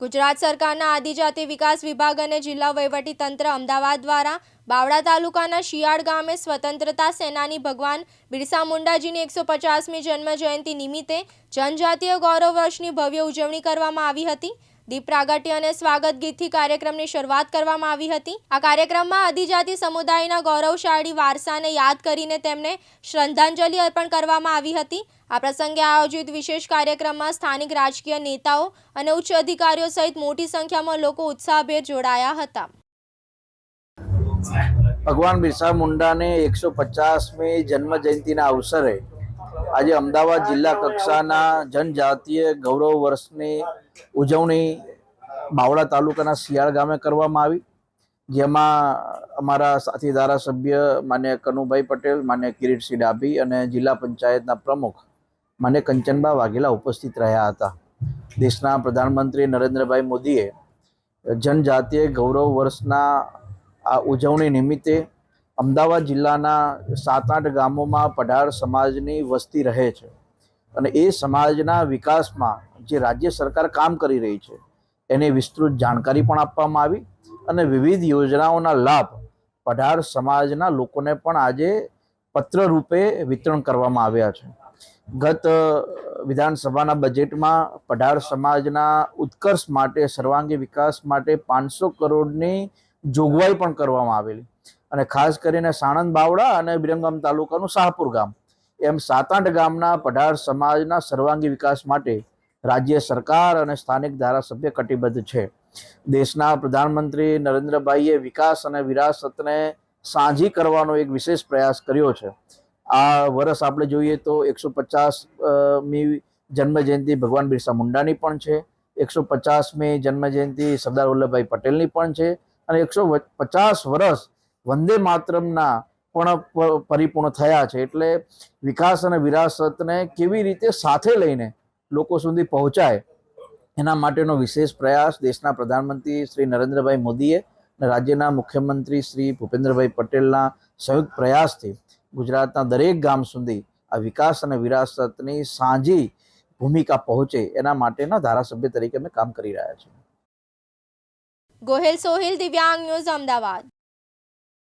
ગુજરાત સરકારના આદિજાતિ વિકાસ વિભાગ અને જિલ્લા વહીવટી તંત્ર અમદાવાદ દ્વારા બાવળા તાલુકાના શિયાળ ગામે સ્વતંત્રતા સેનાની ભગવાન બિરસા મુંડાજીની એકસો પચાસમી જન્મ જયંતિ નિમિત્તે જનજાતીય ગૌરવ વર્ષની ભવ્ય ઉજવણી કરવામાં આવી હતી. દીપ પ્રાગટ્ય અને સ્વાગત ગીતથી કાર્યક્રમની શરૂઆત કરવામાં આવી હતી. આ કાર્યક્રમમાં આદિજાતિ સમુદાયના ગૌરવશાળી વારસાને યાદ કરીને તેમને શ્રદ્ધાંજલિ અર્પણ કરવામાં આવી હતી. આ પ્રસંગે આયોજિત વિશેષ કાર્યક્રમમાં સ્થાનિક રાજકીય નેતાઓ અને ઉચ્ચ અધિકારીઓ સહિત મોટી સંખ્યામાં લોકો ઉત્સાહભેર જોડાયા હતા. ભગવાન બિરસા મુંડાને એકસો પચાસમી જન્મ જયંતિના અવસરે આજે અમદાવાદ જિલ્લા કક્ષાના જનજાતીય ગૌરવ વર્ષની ઉજવણી બાવળા તાલુકાના શિયાળ ગામે કરવામાં આવી. જેમાં અમારા સાથી ધારાસભ્ય માન્ય કનુભાઈ પટેલ, માન્ય કિરીટસિંહ ડાભી અને જિલ્લા પંચાયતના પ્રમુખ માન્ય કંચનબા વાઘેલા ઉપસ્થિત રહ્યા હતા. દેશના પ્રધાનમંત્રી નરેન્દ્રભાઈ મોદીએ જનજાતીય ગૌરવ વર્ષના આ ઉજવણી નિમિત્તે અમદાવાદ જિલ્લાના સાત આઠ ગામોમાં પઢાર સમાજની વસ્તી રહે છે. અને એ સમાજના વિકાસમાં જે રાજ્ય સરકાર કામ કરી રહી છે, એની વિસ્તૃત જાણકારી પણ આપવામાં આવી અને વિવિધ યોજનાઓના લાભ પઢાર સમાજના લોકોને પણ આજે પત્ર રૂપે વિતરણ કરવામાં આવ્યા છે. ગત વિધાનસભાના બજેટમાં પઢાર સમાજના ઉત્કર્ષ માટે, સર્વાંગી વિકાસ માટે પાંચસો કરોડની જોગવાઈ પણ કરવામાં આવેલી. અને ખાસ કરીને સાણંદ બાવડા અને બિરંગામ તાલુકાનું શાહપુર ગામ. એમ સાત આઠ ગામના પઢાર સમાજના સર્વાંગી વિકાસ માટે રાજ્ય સરકાર અને સ્થાનિક ધારાસભ્ય કટિબદ્ધ છે. દેશના પ્રધાનમંત્રી નરેન્દ્રભાઈએ વિકાસ અને વિરાસતને સાંજી કરવાનો એક વિશેષ પ્રયાસ કર્યો છે. આ વર્ષ આપણે જોઈએ તો એકસો પચાસ મી જન્મ ભગવાન બિરસા મુંડાની પણ છે. એકસો પચાસમી જન્મ જયંતિ સરદાર વલ્લભભાઈ પટેલની પણ છે. અને એકસો પચાસ વર્ષ વંદે માતરમના પણ પરિપૂર્ણ થયા છે. એટલે વિકાસ અને વિરાસતને કેવી રીતે સાથે લઈને લોકો સુધી પહોંચાય એના માટેનો વિશેષ પ્રયાસ દેશના પ્રધાનમંત્રી શ્રી નરેન્દ્રભાઈ મોદીએ અને રાજ્યના મુખ્યમંત્રી શ્રી ભૂપેન્દ્રભાઈ પટેલના સંયુક્ત પ્રયાસથી ગુજરાતના દરેક ગામ સુધી આ વિકાસ અને વિરાસતની સાંજી ભૂમિકા પહોંચે એના માટેના ધારાસભ્ય તરીકે અમે કામ કરી રહ્યા છીએ. ગોહિલ સોહિલ દિવ્યાંગ ન્યૂઝ અમદાવાદ